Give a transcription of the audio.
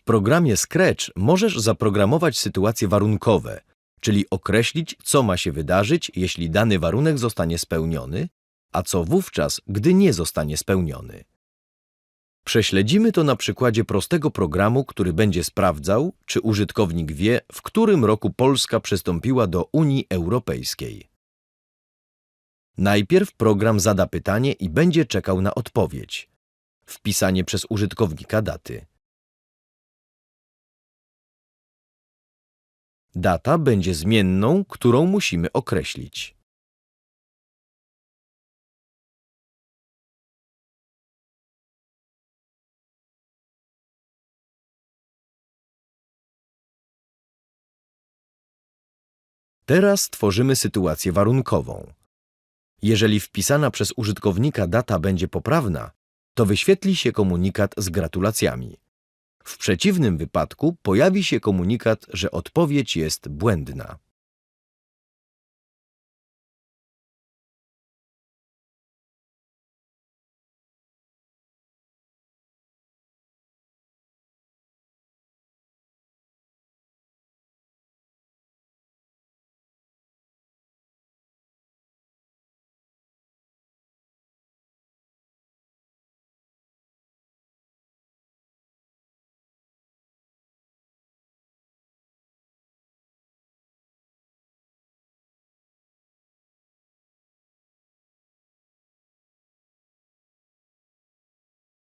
W programie Scratch możesz zaprogramować sytuacje warunkowe, czyli określić, co ma się wydarzyć, jeśli dany warunek zostanie spełniony, a co wówczas, gdy nie zostanie spełniony. Prześledzimy to na przykładzie prostego programu, który będzie sprawdzał, czy użytkownik wie, w którym roku Polska przystąpiła do Unii Europejskiej. Najpierw program zada pytanie i będzie czekał na odpowiedź. Wpisanie przez użytkownika daty. Data będzie zmienną, którą musimy określić. Teraz tworzymy sytuację warunkową. Jeżeli wpisana przez użytkownika data będzie poprawna, to wyświetli się komunikat z gratulacjami. W przeciwnym wypadku pojawi się komunikat, że odpowiedź jest błędna.